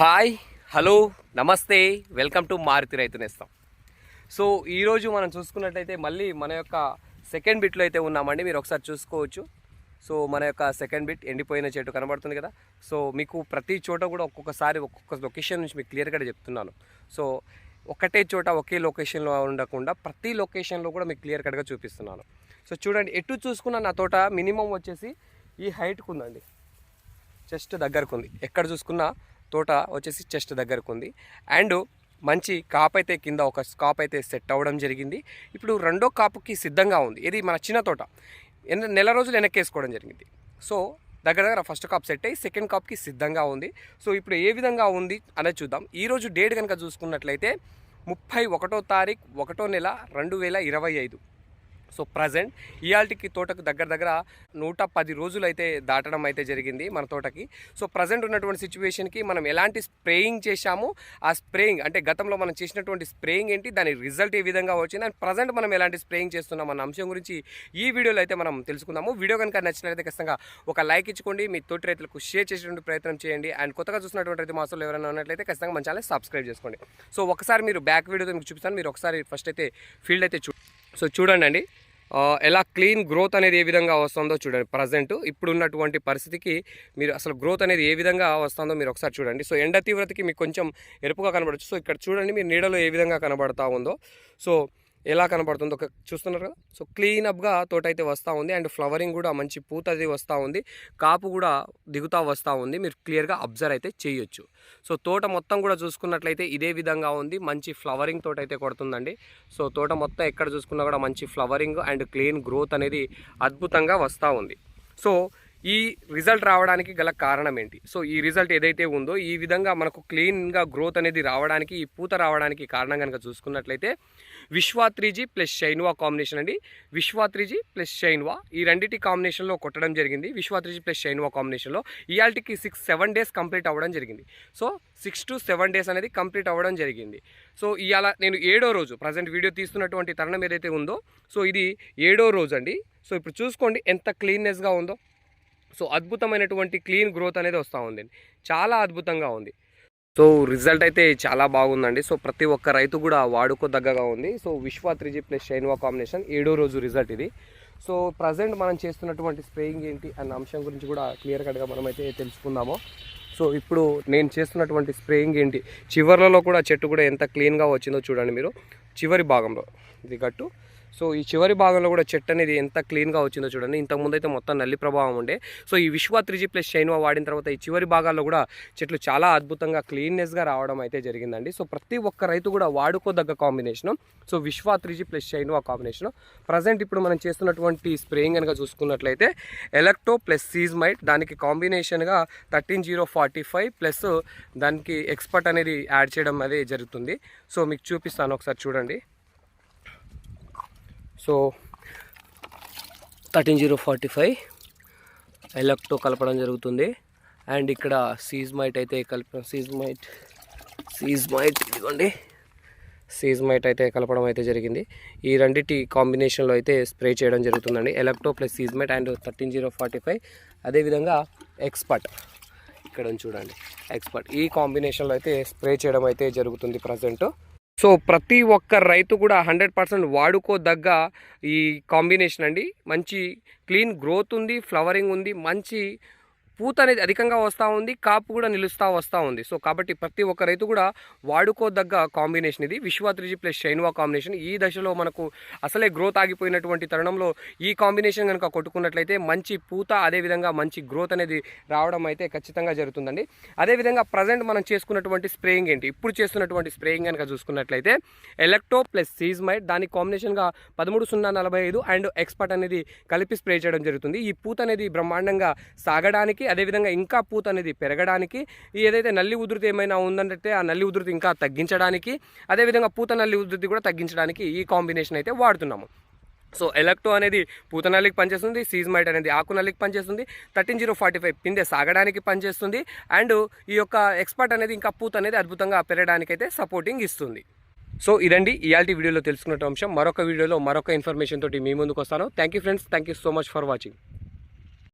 Hi hello నమస్తే welcome to Maruti రైతు నేస్తాం. సో ఈరోజు మనం చూసుకున్నట్లయితే మళ్ళీ మన యొక్క సెకండ్ బిట్లో అయితే ఉన్నామండి మీరు ఒకసారి చూసుకోవచ్చు. సో మన యొక్క సెకండ్ బిట్ ఎండిపోయిన చెట్టు కనబడుతుంది కదా. సో మీకు ప్రతి చోట కూడా ఒక్కొక్కసారి ఒక్కొక్క లొకేషన్ నుంచి మీకు క్లియర్గా చెప్తున్నాను. సో ఒకటే చోట ఒకే లొకేషన్లో ఉండకుండా ప్రతి లొకేషన్లో కూడా మీకు క్లియర్ కట్గా చూపిస్తున్నాను. సో చూడండి ఎటు చూసుకున్న నా తోట మినిమం వచ్చేసి ఈ హైట్కు ఉందండి జస్ట్ దగ్గరకు ఉంది. ఎక్కడ చూసుకున్నా తోట వచ్చేసి చెస్ట్ దగ్గరకు ఉంది అండ్ మంచి కాప్ అయితే కింద ఒక కాప్ అయితే సెట్ అవ్వడం జరిగింది. ఇప్పుడు రెండో కాపుకి సిద్ధంగా ఉంది. ఇది మన చిన్న తోట. నెల రోజులు వెనక్కేసుకోవడం జరిగింది. సో దగ్గర దగ్గర ఫస్ట్ కాప్ సెట్ అయ్యి సెకండ్ కాప్కి సిద్ధంగా ఉంది. సో ఇప్పుడు ఏ విధంగా ఉంది అనేది చూద్దాం. ఈరోజు డేట్ కనుక చూసుకున్నట్లయితే ముప్పై ఒకటో తారీఖు ఒకటో నెల రెండు వేల ఇరవై ఐదు. సో ప్రజెంట్ ఇయాల్టికి తోటకు దగ్గర దగ్గర నూట పది రోజులు అయితే దాటడం అయితే జరిగింది మన తోటకి. సో ప్రజెంట్ ఉన్నటువంటి సిచ్యువేషన్కి మనం ఎలాంటి స్ప్రేయింగ్ చేశాము? ఆ స్ప్రేయింగ్ అంటే గతంలో మనం చేసినటువంటి స్ప్రేయింగ్ ఏంటి? దాని రిజల్ట్ ఏ విధంగా వచ్చింది? అండ్ ప్రజెంట్ మనం ఎలాంటి స్ప్రేయింగ్ చేస్తున్నాం అన్న అంశం గురించి ఈ వీడియోలో అయితే మనం తెలుసుకుందాము. వీడియో కనుక నచ్చినట్లయితే ఖచ్చితంగా ఒక లైక్ ఇచ్చుకోండి. మీ తోటి రైతులకు షేర్ చేసేటువంటి ప్రయత్నం చేయండి. అండ్ కొత్తగా చూసినటువంటి రైతు మాసంలో ఎవరైనా ఉన్నట్లయితే ఖచ్చితంగా మన ఛానల్ సబ్స్క్రైబ్ చేసుకోండి. సో ఒకసారి మీరు బ్యాక్ వీడియోతో మీకు చూపిస్తాను. మీరు ఒకసారి ఫస్ట్ అయితే ఫీల్డ్ అయితే చూ సో చూడండి అండి ఎలా క్లీన్ గ్రోత్ అనేది ఏ విధంగా వస్తుందో చూడండి. ప్రజెంట్ ఇప్పుడు ఉన్నటువంటి పరిస్థితికి మీరు అసలు గ్రోత్ అనేది ఏ విధంగా వస్తుందో మీరు ఒకసారి చూడండి. సో ఎండ తీవ్రతకి మీకు కొంచెం ఎరుపుగా కనబడచ్చు. సో ఇక్కడ చూడండి మీరు నీడలో ఏ విధంగా కనబడతా ఉందో. సో ఎలా కనబడుతుందో ఒక చూస్తున్నారు కదా? సో క్లీన్ అప్గా తోట అయితే వస్తూ ఉంది. అండ్ ఫ్లవరింగ్ కూడా మంచి పూత అది వస్తూ ఉంది. కాపు కూడా దిగుతా వస్తూ ఉంది. మీరు క్లియర్గా అబ్జర్వ్ అయితే చేయొచ్చు. సో తోట మొత్తం కూడా చూసుకున్నట్లయితే ఇదే విధంగా ఉంది. మంచి ఫ్లవరింగ్ తోట అయితే కొడుతుందండి. సో తోట మొత్తం ఎక్కడ చూసుకున్నా కూడా మంచి ఫ్లవరింగ్ అండ్ క్లీన్ గ్రోత్ అనేది అద్భుతంగా వస్తూ ఉంది. సో ఈ రిజల్ట్ రావడానికి గల కారణం ఏంటి సో ఈ రిజల్ట్ ఏదైతే ఉందో ఈ విధంగా మనకు క్లీన్గా గ్రోత్ అనేది రావడానికి ఈ పూత రావడానికి కారణం కనుక చూసుకున్నట్లయితే విశ్వాత్రిజీ ప్లస్ షైన్వా కాంబినేషన్ అండి. విశ్వాత్రిజీ ప్లస్ షైన్వా ఈ రెండింటి కాంబినేషన్లో కొట్టడం జరిగింది. విశ్వాత్రిజీ ప్లస్ షైన్వా కాంబినేషన్లో ఇయాల్టికి సిక్స్ సెవెన్ డేస్ కంప్లీట్ అవ్వడం జరిగింది. So six to seven days అనేది కంప్లీట్ అవ్వడం జరిగింది. సో ఇవాళ నేను ఏడో రోజు ప్రజెంట్ వీడియో తీస్తున్నటువంటి తరుణం ఏదైతే ఉందో సో ఇది ఏడో రోజు అండి. సో ఇప్పుడు చూసుకోండి ఎంత క్లీన్నెస్గా ఉందో. సో అద్భుతమైనటువంటి క్లీన్ గ్రోత్ అనేది వస్తూ ఉంది. చాలా అద్భుతంగా ఉంది. సో రిజల్ట్ అయితే చాలా బాగుందండి. సో ప్రతి ఒక్క రైతు కూడా వాడుకోదగ్గగా ఉంది. సో విశ్వ త్రిజీ ప్లస్ షైన్వా కాంబినేషన్ ఏడో రోజు రిజల్ట్ ఇది. సో ప్రజెంట్ మనం చేస్తున్నటువంటి స్ప్రేయింగ్ ఏంటి అన్న అంశం గురించి కూడా క్లియర్ కట్గా మనమైతే తెలుసుకుందాము. సో ఇప్పుడు నేను చేస్తున్నటువంటి స్ప్రేయింగ్ ఏంటి? చివర్లలో కూడా చెట్టు కూడా ఎంత క్లీన్గా వచ్చిందో చూడండి మీరు. చివరి భాగంలో. ఇది గట్టు సో ఈ చివరి భాగంలో కూడా చెట్టు అనేది ఎంత క్లీన్గా వచ్చిందో చూడండి. ఇంతకుముందు అయితే మొత్తం నల్లి ప్రభావం ఉండే. సో ఈ విశ్వ త్రిజీ ప్లస్ షైన్వా వాడిన తర్వాత ఈ చివరి భాగాల్లో కూడా చెట్లు చాలా అద్భుతంగా క్లీన్నెస్గా రావడం అయితే జరిగిందండి. సో ప్రతి ఒక్క రైతు కూడా వాడుకోదగ్గ కాంబినేషను. సో విశ్వ త్రిజీ ప్లస్ షైన్వా కాంబినేషను. ప్రజెంట్ ఇప్పుడు మనం చేస్తున్నటువంటి స్ప్రేయింగ్ కనుక చూసుకున్నట్లయితే ఎలక్టో ప్లస్ సీజ్మైట్ దానికి కాంబినేషన్గా thirteen zero forty five plus దానికి ఎక్స్పర్ట్ అనేది యాడ్ చేయడం అనేది జరుగుతుంది. సో మీకు చూపిస్తాను ఒకసారి చూడండి. So thirteen zero forty five ఎలక్టో కలపడం జరుగుతుంది. అండ్ ఇక్కడ సీజ్మైట్ అయితే కలిప సీజ్మైట్ సీజ్మైట్ ఇదిగోండి. సీజ్మైట్ అయితే కలపడం అయితే జరిగింది. ఈ రెండింటి కాంబినేషన్లో అయితే స్ప్రే చేయడం జరుగుతుందండి. ఎలక్టో plus సీజ్మైట్ and thirteen zero forty five. అదేవిధంగా ఎక్స్పర్ట్ ఇక్కడ చూడండి. ఎక్స్పర్ట్ ఈ కాంబినేషన్లో అయితే స్ప్రే చేయడం అయితే జరుగుతుంది ప్రజెంట్. సో ప్రతి ఒక్క రైతు కూడా హండ్రెడ్ పర్సెంట్ వాడుకోదగ్గ ఈ కాంబినేషన్ అండి. మంచి క్లీన్ గ్రోత్ ఉంది ఫ్లవరింగ్ ఉంది మంచి పూత అనేది అధికంగా వస్తూ ఉంది కాపు కూడా నిలుస్తూ వస్తూ ఉంది. సో కాబట్టి ప్రతి ఒక్క రైతు కూడా వాడుకోదగ్గ కాంబినేషన్ ఇది. విశ్వ త్రిజీ ప్లస్ షైన్వా కాంబినేషన్. ఈ దశలో మనకు అసలే గ్రోత్ ఆగిపోయినటువంటి తరుణంలో ఈ కాంబినేషన్ కనుక కొట్టుకున్నట్లయితే మంచి పూత అదేవిధంగా మంచి గ్రోత్ అనేది రావడం అయితే ఖచ్చితంగా జరుగుతుందండి. అదేవిధంగా ప్రజెంట్ మనం చేసుకున్నటువంటి స్ప్రేయింగ్ ఏంటి? ఇప్పుడు చేస్తున్నటువంటి స్ప్రేయింగ్ కనుక చూసుకున్నట్లయితే ఎలక్ట్రో ప్లస్ సీజ్మైట్ దాని కాంబినేషన్గా పదమూడు సున్నా నలభై ఐదు అండ్ ఎక్స్పర్ట్ అనేది కలిపి స్ప్రే చేయడం జరుగుతుంది. ఈ పూత అనేది బ్రహ్మాండంగా సాగడానికి అదేవిధంగా ఇంకా పూత అనేది పెరగడానికి ఈ ఏదైతే నల్లి ఉధృతి ఏమైనా ఉందంటే ఆ నల్లి ఉధృతి ఇంకా తగ్గించడానికి అదేవిధంగా పూత నల్లి ఉధృతి కూడా తగ్గించడానికి ఈ కాంబినేషన్ అయితే వాడుతున్నాము. సో ఎలక్టో అనేది పూత నల్లికి పనిచేస్తుంది సీజ్మైట్ అనేది ఆకునల్లికి పనిచేస్తుంది థర్టీన్ జీరో ఫార్టీ ఫైవ్ పిందె సాగడానికి పనిచేస్తుంది అండ్ ఈ యొక్క ఎక్స్పర్ట్ అనేది ఇంకా పూత అనేది అద్భుతంగా పెరగడానికి అయితే సపోర్టింగ్ ఇస్తుంది. సో ఇదండి ఇయాల్టి వీడియోలో తెలుసుకున్న అంశం. మరొక వీడియోలో మరొక ఇన్ఫర్మేషన్ తోటి మీ ముందుకు వస్తాను. Thank you friends. Thank you so much for watching.